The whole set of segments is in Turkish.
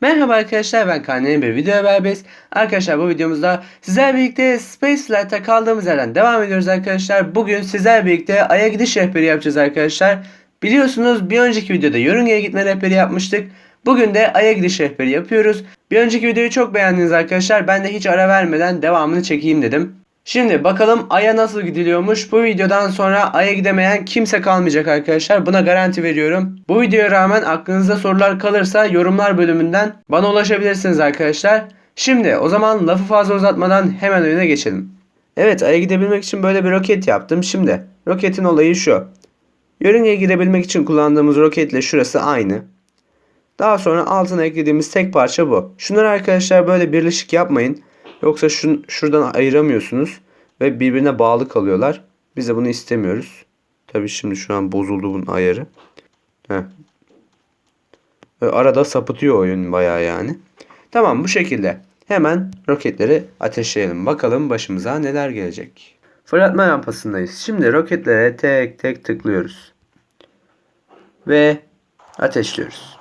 Merhaba arkadaşlar ben Kaan Yeni bir video beraberiz. Arkadaşlar bu videomuzda sizlerle birlikte Space Flight'ta kaldığımız yerden devam ediyoruz arkadaşlar. Bugün sizlerle birlikte Ay'a gidiş rehberi yapacağız arkadaşlar. Biliyorsunuz bir önceki videoda yörüngeye gitme rehberi yapmıştık. Bugün de Ay'a gidiş rehberi yapıyoruz. Bir önceki videoyu çok beğendiniz arkadaşlar. Ben de hiç ara vermeden devamını çekeyim dedim. Şimdi bakalım Ay'a nasıl gidiliyormuş. Bu videodan sonra Ay'a gidemeyen kimse kalmayacak arkadaşlar. Buna garanti veriyorum. Bu videoya rağmen aklınızda sorular kalırsa yorumlar bölümünden bana ulaşabilirsiniz arkadaşlar. Şimdi o zaman lafı fazla uzatmadan hemen oyuna geçelim. Evet Ay'a gidebilmek için böyle bir roket yaptım. Şimdi roketin olayı şu. Yörüngeye girebilmek için kullandığımız roketle şurası aynı. Daha sonra altına eklediğimiz tek parça bu. Şunları arkadaşlar böyle birleşik yapmayın. Yoksa şun, şuradan ayıramıyorsunuz ve birbirine bağlı kalıyorlar. Biz de bunu istemiyoruz. Tabii şimdi şu an bozuldu bunun ayarı. Heh. Arada sapıtıyor oyun bayağı yani. Tamam bu şekilde. Hemen roketleri ateşleyelim. Bakalım başımıza neler gelecek. Fırlatma rampasındayız. Şimdi roketlere tek tek tıklıyoruz. Ve ateşliyoruz.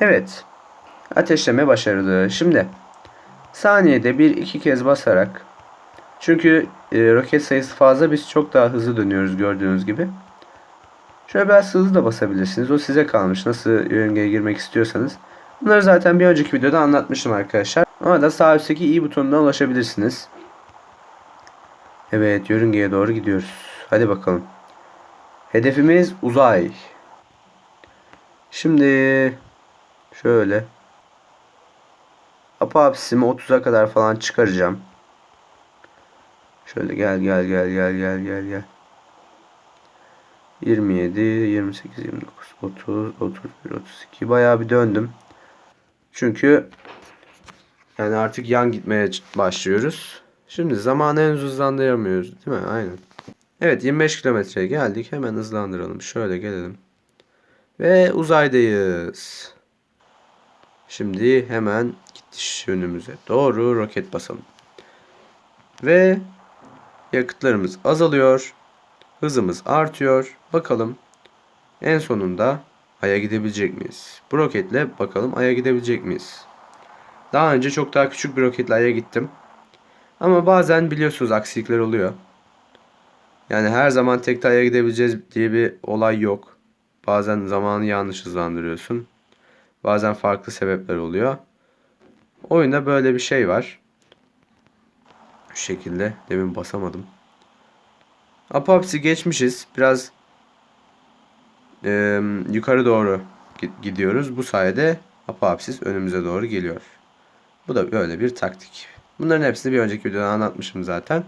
Evet. Ateşleme başarılı. Şimdi saniyede bir iki kez basarak çünkü e, roket sayısı fazla biz çok daha hızlı dönüyoruz gördüğünüz gibi. Şöyle biraz hızlı da basabilirsiniz. O size kalmış. Nasıl yörüngeye girmek istiyorsanız. Bunları zaten bir önceki videoda anlatmıştım arkadaşlar. Ona da sağ üstteki i butonundan ulaşabilirsiniz. Evet yörüngeye doğru gidiyoruz. Hadi bakalım. Hedefimiz uzay. Şimdi şöyle Apapsimi 30'a kadar falan çıkaracağım. Şöyle gel gel gel gel gel gel gel. 27, 28, 29, 30, 31, 32 bayağı bir döndüm. Çünkü yani artık yan gitmeye başlıyoruz. Şimdi zamanı henüz hızlandıramıyoruz değil mi? Aynen. Evet 25 kilometreye geldik. Hemen hızlandıralım. Şöyle gelelim. Ve uzaydayız. Şimdi hemen gidiş yönümüze doğru roket basalım. Ve yakıtlarımız azalıyor. Hızımız artıyor. Bakalım en sonunda Ay'a gidebilecek miyiz? Bu roketle bakalım Ay'a gidebilecek miyiz? Daha önce çok daha küçük bir roketle Ay'a gittim. Ama bazen biliyorsunuz aksilikler oluyor. Yani her zaman tek Ay'a gidebileceğiz diye bir olay yok. Bazen zamanı yanlış hızlandırıyorsun. Bazen farklı sebepler oluyor. Oyunda böyle bir şey var. Şu şekilde. Demin basamadım. Apopsi geçmişiz. Biraz e, yukarı doğru gidiyoruz. Bu sayede Apopsis önümüze doğru geliyor. Bu da böyle bir taktik. Bunların hepsini bir önceki videoda anlatmışım zaten.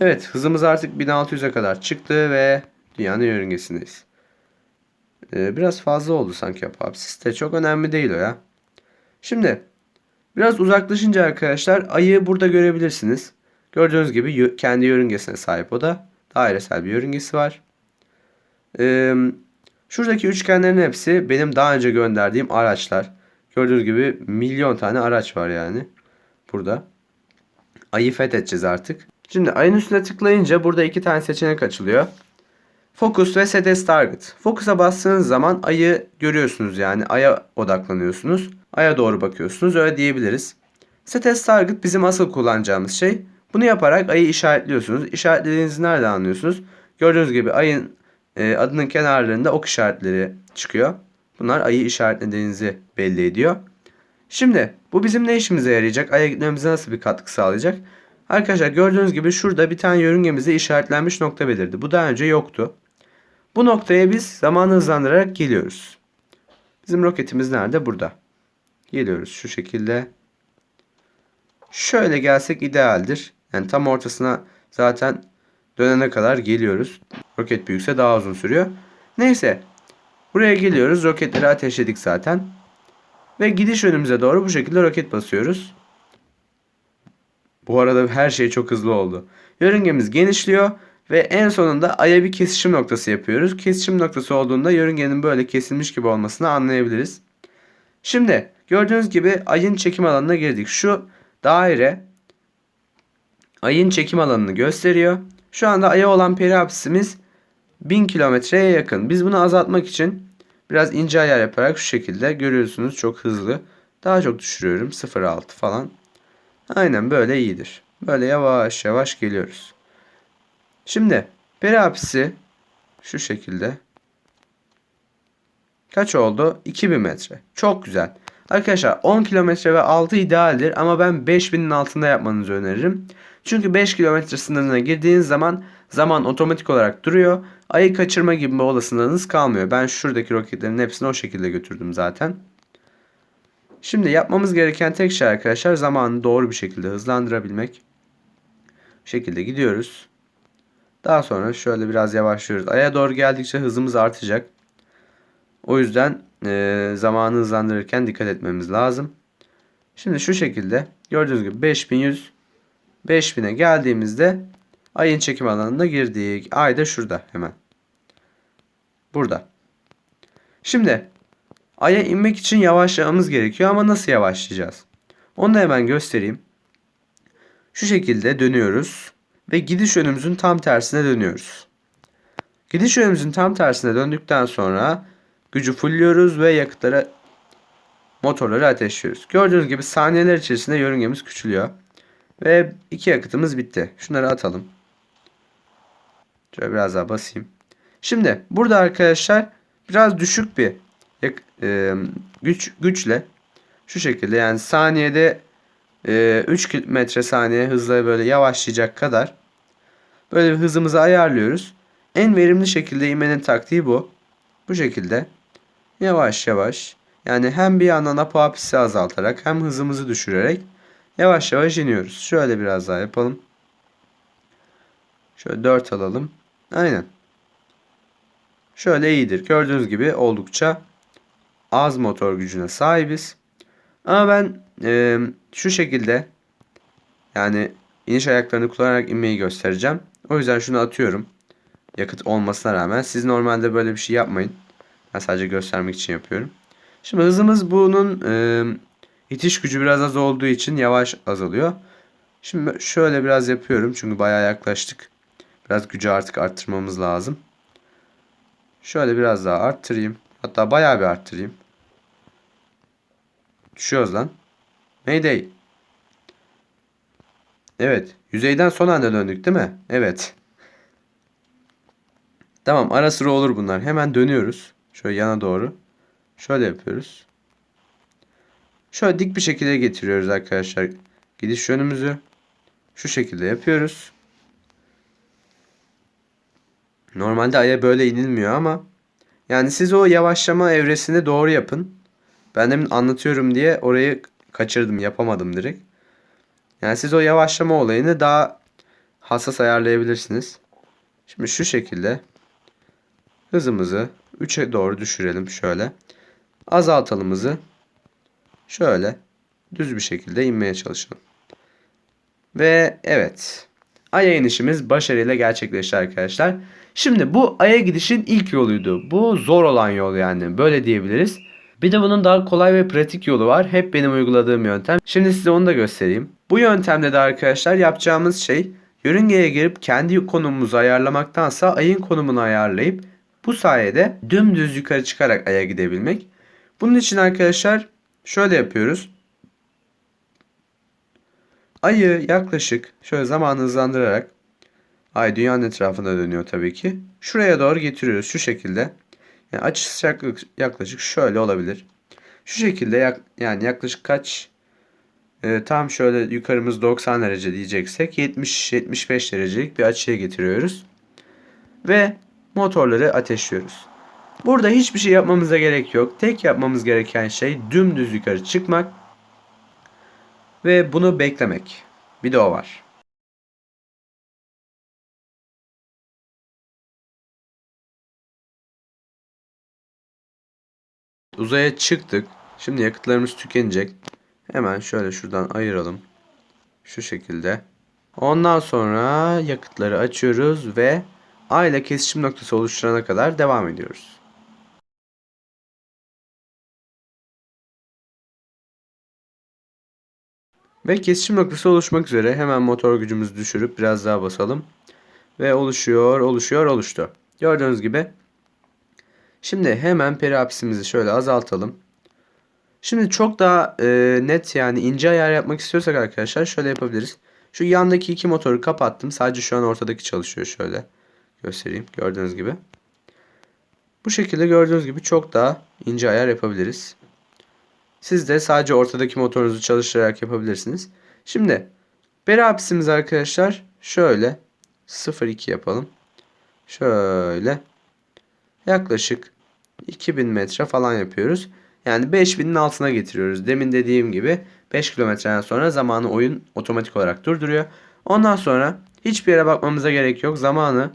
Evet hızımız artık 1600'e kadar çıktı ve dünyanın yörüngesindeyiz. Ee, biraz fazla oldu sanki Apopsis de çok önemli değil o ya. Şimdi biraz uzaklaşınca arkadaşlar ayı burada görebilirsiniz. Gördüğünüz gibi kendi yörüngesine sahip o da. Dairesel bir yörüngesi var. Ee, şuradaki üçgenlerin hepsi benim daha önce gönderdiğim araçlar. Gördüğünüz gibi milyon tane araç var yani. Burada. Ayı fethedeceğiz artık. Şimdi ayın üstüne tıklayınca burada iki tane seçenek açılıyor. Focus ve Set as Target. Focus'a bastığınız zaman ayı görüyorsunuz yani aya odaklanıyorsunuz. Aya doğru bakıyorsunuz öyle diyebiliriz. Set as Target bizim asıl kullanacağımız şey. Bunu yaparak ayı işaretliyorsunuz. İşaretlediğinizi nerede anlıyorsunuz? Gördüğünüz gibi ayın e, adının kenarlarında ok işaretleri çıkıyor. Bunlar ayı işaretlediğinizi belli ediyor. Şimdi bu bizim ne işimize yarayacak? Ay'a gitmemize nasıl bir katkı sağlayacak? Arkadaşlar gördüğünüz gibi şurada bir tane yörüngemizde işaretlenmiş nokta belirdi. Bu daha önce yoktu. Bu noktaya biz zamanı hızlandırarak geliyoruz. Bizim roketimiz nerede? Burada. Geliyoruz şu şekilde. Şöyle gelsek idealdir. Yani tam ortasına zaten dönene kadar geliyoruz. Roket büyükse daha uzun sürüyor. Neyse. Buraya geliyoruz. Roketleri ateşledik zaten. Ve gidiş yönümüze doğru bu şekilde roket basıyoruz. Bu arada her şey çok hızlı oldu. Yörüngemiz genişliyor ve en sonunda aya bir kesişim noktası yapıyoruz. Kesişim noktası olduğunda yörüngenin böyle kesilmiş gibi olmasını anlayabiliriz. Şimdi gördüğünüz gibi ayın çekim alanına girdik. Şu daire ayın çekim alanını gösteriyor. Şu anda aya olan periapsisimiz 1000 kilometreye yakın. Biz bunu azaltmak için biraz ince ayar yaparak şu şekilde görüyorsunuz çok hızlı Daha çok düşürüyorum. 0.6 falan. Aynen böyle iyidir. Böyle yavaş yavaş geliyoruz. Şimdi peri apisi şu şekilde. Kaç oldu? 2000 metre. Çok güzel. Arkadaşlar 10 kilometre ve altı idealdir ama ben 5000'in altında yapmanızı öneririm. Çünkü 5 kilometre sınırına girdiğiniz zaman zaman otomatik olarak duruyor. Ayı kaçırma gibi bir olasılığınız kalmıyor. Ben şuradaki roketlerin hepsini o şekilde götürdüm zaten. Şimdi yapmamız gereken tek şey arkadaşlar zamanı doğru bir şekilde hızlandırabilmek. Bu şekilde gidiyoruz. Daha sonra şöyle biraz yavaşlıyoruz. Aya doğru geldikçe hızımız artacak. O yüzden e, zamanı hızlandırırken dikkat etmemiz lazım. Şimdi şu şekilde gördüğünüz gibi 5100 5000'e geldiğimizde ayın çekim alanına girdik. Ay da şurada hemen. Burada. Şimdi aya inmek için yavaşlamamız gerekiyor ama nasıl yavaşlayacağız? Onu da hemen göstereyim. Şu şekilde dönüyoruz ve gidiş yönümüzün tam tersine dönüyoruz. Gidiş yönümüzün tam tersine döndükten sonra gücü fullliyoruz ve yakıtlara motorları ateşliyoruz. Gördüğünüz gibi saniyeler içerisinde yörüngemiz küçülüyor. Ve iki yakıtımız bitti. Şunları atalım. Şöyle biraz daha basayım. Şimdi burada arkadaşlar biraz düşük bir e, güç güçle şu şekilde yani saniyede e, 3 metre saniye hızla böyle yavaşlayacak kadar böyle bir hızımızı ayarlıyoruz. En verimli şekilde inmenin taktiği bu. Bu şekilde yavaş yavaş yani hem bir yandan apoapisi azaltarak hem hızımızı düşürerek yavaş yavaş iniyoruz. Şöyle biraz daha yapalım. Şöyle 4 alalım. Aynen. Şöyle iyidir. Gördüğünüz gibi oldukça az motor gücüne sahibiz. Ama ben e, şu şekilde yani iniş ayaklarını kullanarak inmeyi göstereceğim. O yüzden şunu atıyorum. Yakıt olmasına rağmen. Siz normalde böyle bir şey yapmayın. Ben sadece göstermek için yapıyorum. Şimdi hızımız bunun e, itiş gücü biraz az olduğu için yavaş azalıyor. Şimdi şöyle biraz yapıyorum. Çünkü bayağı yaklaştık. Biraz gücü artık arttırmamız lazım. Şöyle biraz daha arttırayım. Hatta bayağı bir arttırayım. Düşüyoruz lan. Mayday. Evet. Yüzeyden son anda döndük değil mi? Evet. Tamam ara sıra olur bunlar. Hemen dönüyoruz. Şöyle yana doğru. Şöyle yapıyoruz. Şöyle dik bir şekilde getiriyoruz arkadaşlar. Gidiş yönümüzü. Şu şekilde yapıyoruz. Normalde aya böyle inilmiyor ama yani siz o yavaşlama evresini doğru yapın. Ben demin anlatıyorum diye orayı kaçırdım, yapamadım direkt. Yani siz o yavaşlama olayını daha hassas ayarlayabilirsiniz. Şimdi şu şekilde hızımızı 3'e doğru düşürelim şöyle. Azaltalım hızı. Şöyle düz bir şekilde inmeye çalışalım. Ve evet. Ay'a inişimiz başarıyla gerçekleşti arkadaşlar. Şimdi bu Ay'a gidişin ilk yoluydu. Bu zor olan yol yani böyle diyebiliriz. Bir de bunun daha kolay ve pratik yolu var. Hep benim uyguladığım yöntem. Şimdi size onu da göstereyim. Bu yöntemde de arkadaşlar yapacağımız şey yörüngeye girip kendi konumumuzu ayarlamaktansa ayın konumunu ayarlayıp bu sayede dümdüz yukarı çıkarak aya gidebilmek. Bunun için arkadaşlar şöyle yapıyoruz. Ayı yaklaşık şöyle zamanı hızlandırarak ay dünyanın etrafında dönüyor tabii ki. Şuraya doğru getiriyoruz şu şekilde. Yani açısı yaklaşık şöyle olabilir. Şu şekilde yak, yani yaklaşık kaç e, tam şöyle yukarımız 90 derece diyeceksek 70-75 derecelik bir açıya getiriyoruz. Ve motorları ateşliyoruz. Burada hiçbir şey yapmamıza gerek yok. Tek yapmamız gereken şey dümdüz yukarı çıkmak ve bunu beklemek. Bir de o var. Uzaya çıktık. Şimdi yakıtlarımız tükenecek. Hemen şöyle şuradan ayıralım. Şu şekilde. Ondan sonra yakıtları açıyoruz ve A ile kesişim noktası oluşturana kadar devam ediyoruz. Ve kesişim noktası oluşmak üzere hemen motor gücümüzü düşürüp biraz daha basalım. Ve oluşuyor, oluşuyor, oluştu. Gördüğünüz gibi. Şimdi hemen periapsimizi şöyle azaltalım. Şimdi çok daha e, net yani ince ayar yapmak istiyorsak arkadaşlar şöyle yapabiliriz. Şu yandaki iki motoru kapattım. Sadece şu an ortadaki çalışıyor şöyle. Göstereyim gördüğünüz gibi. Bu şekilde gördüğünüz gibi çok daha ince ayar yapabiliriz. Siz de sadece ortadaki motorunuzu çalıştırarak yapabilirsiniz. Şimdi beri apsimiz arkadaşlar şöyle 0.2 yapalım. Şöyle yaklaşık 2000 metre falan yapıyoruz. Yani 5000'in altına getiriyoruz. Demin dediğim gibi 5 kilometreden sonra zamanı oyun otomatik olarak durduruyor. Ondan sonra hiçbir yere bakmamıza gerek yok. Zamanı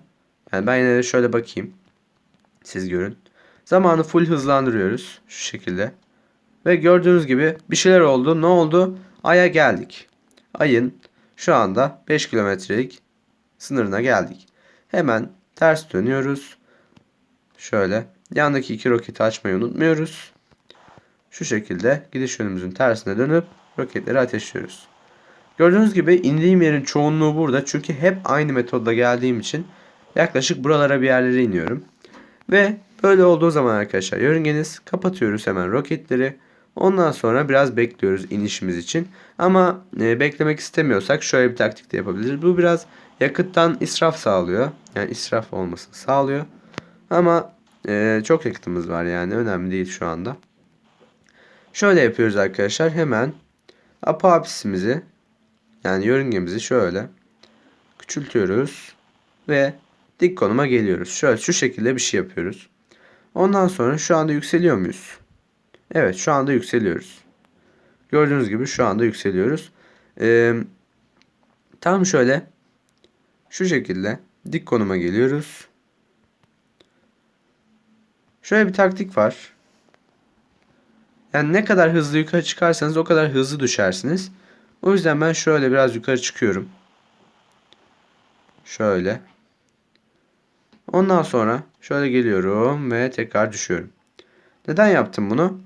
yani ben yine de şöyle bakayım. Siz görün. Zamanı full hızlandırıyoruz. Şu şekilde. Ve gördüğünüz gibi bir şeyler oldu. Ne oldu? Ay'a geldik. Ay'ın şu anda 5 kilometrelik sınırına geldik. Hemen ters dönüyoruz. Şöyle. Yandaki iki roketi açmayı unutmuyoruz. Şu şekilde gidiş yönümüzün tersine dönüp roketleri ateşliyoruz. Gördüğünüz gibi indiğim yerin çoğunluğu burada. Çünkü hep aynı metodla geldiğim için yaklaşık buralara bir yerlere iniyorum. Ve böyle olduğu zaman arkadaşlar yörüngeniz kapatıyoruz hemen roketleri. Ondan sonra biraz bekliyoruz inişimiz için. Ama e, beklemek istemiyorsak şöyle bir taktik de yapabiliriz. Bu biraz yakıttan israf sağlıyor. Yani israf olmasını sağlıyor. Ama e, çok yakıtımız var yani önemli değil şu anda. Şöyle yapıyoruz arkadaşlar. Hemen apoapsimizi yani yörüngemizi şöyle küçültüyoruz ve dik konuma geliyoruz. Şöyle şu şekilde bir şey yapıyoruz. Ondan sonra şu anda yükseliyor muyuz? Evet şu anda yükseliyoruz. Gördüğünüz gibi şu anda yükseliyoruz. Ee, tam şöyle şu şekilde dik konuma geliyoruz. Şöyle bir taktik var. Yani ne kadar hızlı yukarı çıkarsanız o kadar hızlı düşersiniz. O yüzden ben şöyle biraz yukarı çıkıyorum. Şöyle. Ondan sonra şöyle geliyorum ve tekrar düşüyorum. Neden yaptım bunu?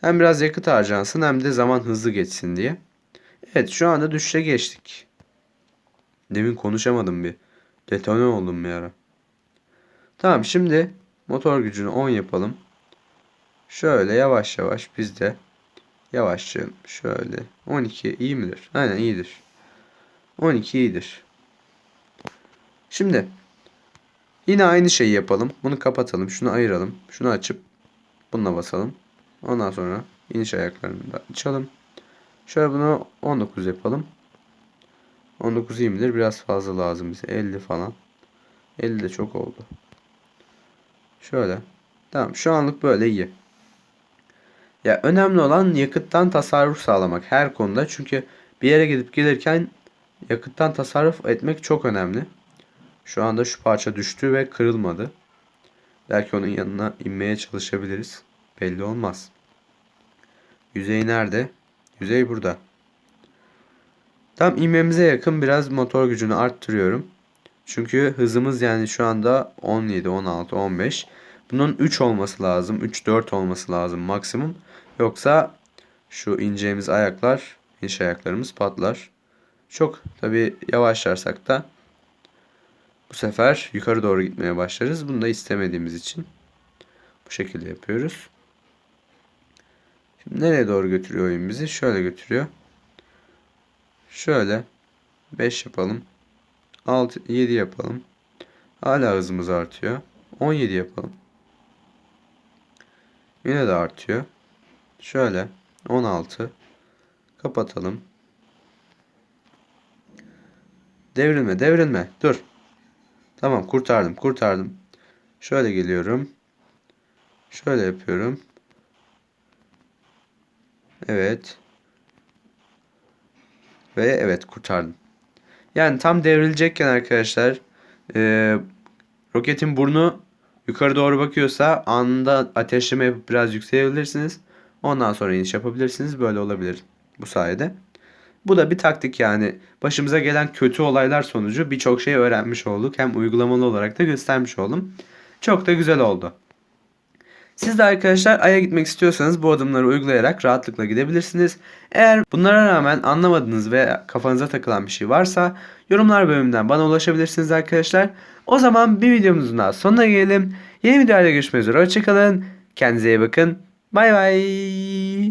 Hem biraz yakıt harcansın hem de zaman hızlı geçsin diye. Evet şu anda düşüşe geçtik. Demin konuşamadım bir. Detone oldum bir ara. Tamam şimdi motor gücünü 10 yapalım. Şöyle yavaş yavaş biz de yavaşça şöyle 12 iyi midir? Aynen iyidir. 12 iyidir. Şimdi yine aynı şeyi yapalım. Bunu kapatalım. Şunu ayıralım. Şunu açıp bununla basalım. Ondan sonra iniş ayaklarını da açalım. Şöyle bunu 19 yapalım. 19 iyi midir? Biraz fazla lazım bize. 50 falan. 50 de çok oldu. Şöyle. Tamam şu anlık böyle iyi. Ya önemli olan yakıttan tasarruf sağlamak her konuda. Çünkü bir yere gidip gelirken yakıttan tasarruf etmek çok önemli. Şu anda şu parça düştü ve kırılmadı. Belki onun yanına inmeye çalışabiliriz. Belli olmaz. Yüzey nerede? Yüzey burada. Tam inmemize yakın biraz motor gücünü arttırıyorum. Çünkü hızımız yani şu anda 17, 16, 15. Bunun 3 olması lazım. 3, 4 olması lazım maksimum. Yoksa şu ineceğimiz ayaklar, iniş ayaklarımız patlar. Çok tabi yavaşlarsak da bu sefer yukarı doğru gitmeye başlarız. Bunu da istemediğimiz için bu şekilde yapıyoruz. Şimdi nereye doğru götürüyor oyun bizi? Şöyle götürüyor. Şöyle 5 yapalım. 6 7 yapalım. Hala hızımız artıyor. 17 yapalım. Yine de artıyor. Şöyle 16 kapatalım. Devrilme, devrilme. Dur. Tamam, kurtardım, kurtardım. Şöyle geliyorum. Şöyle yapıyorum. Evet. Ve evet kurtardım. Yani tam devrilecekken arkadaşlar e, roketin burnu yukarı doğru bakıyorsa anında ateşleme yapıp biraz yükselebilirsiniz. Ondan sonra iniş yapabilirsiniz. Böyle olabilir bu sayede. Bu da bir taktik yani. Başımıza gelen kötü olaylar sonucu birçok şey öğrenmiş olduk. Hem uygulamalı olarak da göstermiş oldum. Çok da güzel oldu. Siz de arkadaşlar Ay'a gitmek istiyorsanız bu adımları uygulayarak rahatlıkla gidebilirsiniz. Eğer bunlara rağmen anlamadığınız ve kafanıza takılan bir şey varsa yorumlar bölümünden bana ulaşabilirsiniz arkadaşlar. O zaman bir videomuzun daha sonuna gelelim. Yeni videolarda görüşmek üzere. Hoşçakalın. Kendinize iyi bakın. 拜拜。